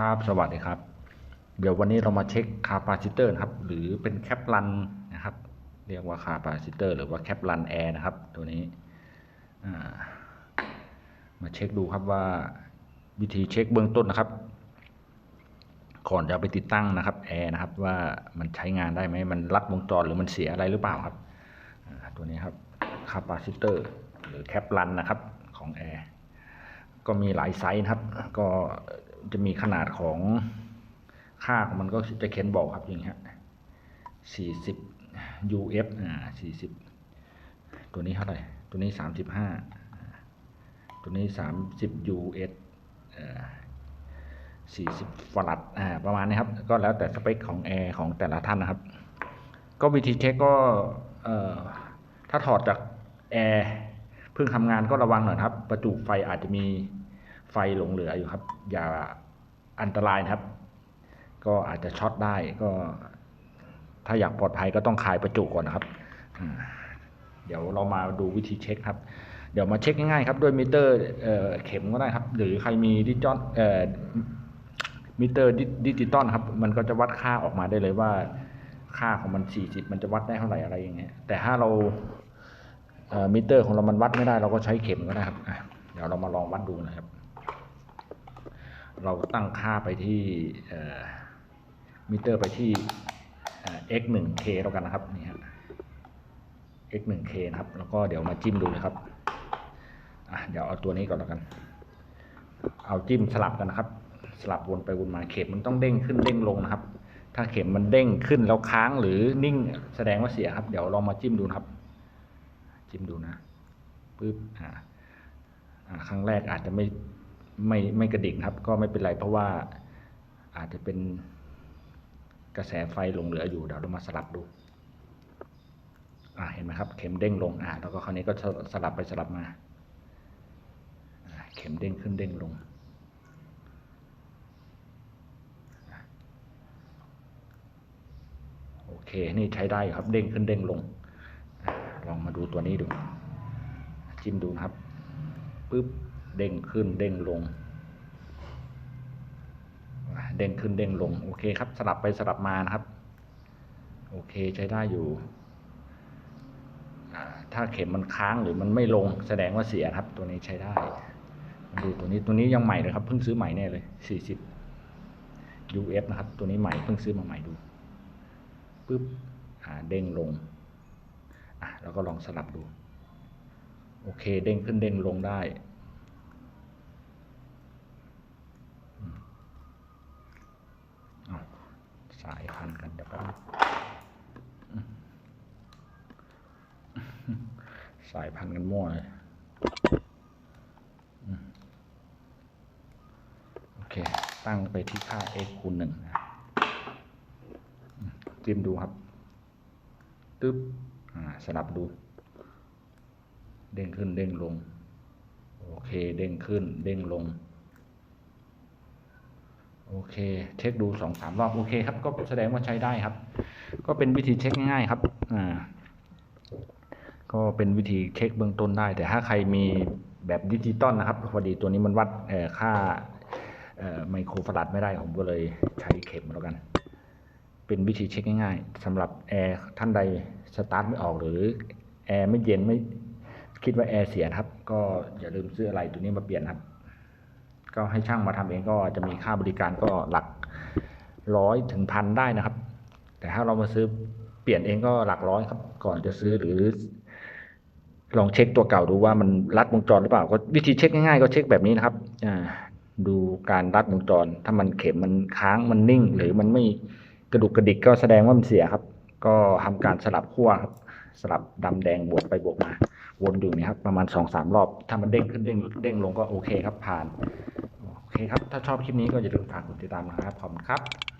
ครับสวัสดีครับ เดี๋ยววันนี้เรามาเช็คคาปาซิเตอร์นะครับ หรือเป็นแคปลันนะครับ เรียกว่าคาปาซิเตอร์หรือว่าแคปลันแอร์นะครับ ตัวนี้มาเช็คดูครับว่าวิธีเช็คเบื้องต้นนะครับ ก่อนจะไปติดตั้งนะครับแอร์นะครับ ว่ามันใช้งานได้ไหมมันรัดวงจรหรือมันเสียอะไรหรือเปล่าครับตัวนี้ครับคาปาซิเตอร์หรือแคปลันนะครับของแอร์ก็มีหลายไซส์นะครับ ก็ จะมีขนาดของค่าของมันก็จะเขียนบอกครับอย่างเงี้ยสี่สิบ UF อ่าสี่สิบตัวนี้เท่าไหร่ ตัวนี้สามสิบห้าตัวนี้สามสิบ US อ่อสี่สิบฟลัดอ่าประมาณนี้ครับ ก็แล้วแต่สเปคของแอร์ของแต่ละท่านนะครับ ก็วิธีเช็คก็เอ่อถ้าถอดจากแอร์เพิ่งทำงานก็ระวังหน่อยครับ ประจุไฟอาจจะมี ไฟหลงเหลืออยู่ครับ อย่าอันตรายนะครับ ก็อาจจะช็อตได้ก็ ถ้าอยากปลอดภัยก็ต้องคลายประจุก่อนนะครับ เดี๋ยวเรามาดูวิธีเช็คครับ เดี๋ยวมาเช็คง่ายๆครับด้วยมิเตอร์เออเข็มก็ได้ครับ หรือใครมีดิจิตอลมิเตอร์ดิจิตอลครับ มันก็จะวัดค่าออกมาได้เลยว่า ค่าของมัน 40 มันจะวัดได้เท่าไหร่อะไรอย่างเงี้ย แต่ถ้าเราเมิเตอร์ของเรามันวัดไม่ได้ เราก็ใช้เข็มก็ได้ครับ เดี๋ยวเรามาลองวัดดูนะครับ เราตั้งค่าไปที่มิเตอร์ไปที่ x 1 k แล้วกันนะครับนี่ฮะ x 1 k นะครับ แล้วก็เดี๋ยวมาจิ้มดูนะครับอะเดี๋ยวเอาตัวนี้ก่อนแล้วกัน เอาจิ้มสลับกันนะครับ สลับวนไปวนมาเข็มมันต้องเด้งขึ้นเด้งลงนะครับ ถ้าเข็มมันเด้งขึ้นแล้วค้างหรือนิ่งแสดงว่าเสียครับ เดี๋ยวลองมาจิ้มดูนะครับ จิ้มดูนะปึ๊บอ่าอ่าครั้งแรกอาจจะไม่ ไม่ไม่กระดิกนะครับ ก็ไม่เป็นไรเพราะว่าอาจจะเป็นกระแสไฟหลงเหลืออยู่เดี๋ยวเรามาสลับดูเห็นไหมครับ เข็มเด้งลงอ่าแล้วก็คราวนี้ก็สลับไปสลับมาเข็มเด้งขึ้นเด้งลงโอเคนี่ใช้ได้ครับเด้งขึ้นเด้งลง ลองมาดูตัวนี้ดู จิ้มดูครับปึ๊บ เด้งขึ้นเด้งลง เด้งขึ้นเด้งลง โอเคครับ สลับไปสลับมานะครับ โอเคใช้ได้อยู่ ถ้าเข็มมันค้างหรือมันไม่ลง แสดงว่าเสียครับ ตัวนี้ใช้ได้ ดูตัวนี้ตัวนี้ยังใหม่เลยครับ เพิ่งซื้อใหม่แน่เลย 40 UF นะครับ ตัวนี้ใหม่เพิ่งซื้อมาใหม่ดูปึ๊บเด้งลงอะแล้วก็ลองสลับดู โอเค เด้งขึ้นเด้งลงได้อืมเอา สายพันกันเดี๋ยวแป๊บสายพันกันมั่วเลยโอเค ตั้งไปที่ค่า x คูณหนึ่งนะจิ้มดูครับ ตึ๊บอ่าสลับดู เด้งขึ้นเด้งลง โอเค เด้งขึ้น เด้งลง โอเค เช็คดูสองสามรอบ โอเคครับ ก็แสดงว่าใช้ได้ครับ ก็เป็นวิธีเช็คง่ายครับ อ่า ก็เป็นวิธีเช็คเบื้องต้นได้ แต่ถ้าใครมีแบบดิจิตอลนะครับ พอดีตัวนี้มันวัดค่าไมโครฟาราดไม่ได้ ผมก็เลยใช้เข็มแล้วกัน เป็นวิธีเช็คง่ายๆสำหรับแอร์ท่านใดสตาร์ทไม่ออกหรือแอร์ไม่เย็นไม่คิดว่าแอร์เสียครับ ก็อย่าลืมซื้ออะไรตัวนี้มาเปลี่ยนครับ ก็ให้ช่างมาทำเองก็จะมีค่าบริการก็หลักร้อยถึงพันได้นะครับ แต่ถ้าเรามาซื้อเปลี่ยนเองก็หลักร้อยครับ ก่อนจะซื้อหรือ ลองเช็คตัวเก่าดูว่ามันรัดวงจรหรือเปล่า ก็วิธีเช็คง่ายๆก็เช็คแบบนี้นะครับ อ่า ดูการรัดวงจร ถ้ามันเข็มมันค้างมันนิ่ง หรือมันไม่กระดุกกระดิกก็แสดงว่ามันเสียครับ ก็ทำการสลับขั้วครับ สลับดำแดงบวกไปบวกมา วนอยู่นี่ครับ ประมาณสองสามรอบ ถ้ามันเด้งขึ้นเด้งเด้งลงก็โอเคครับผ่าน เคครับ ถ้าชอบคลิปนี้ก็อย่าลืมฝากกดติดตามนะครับขอบคุณครับ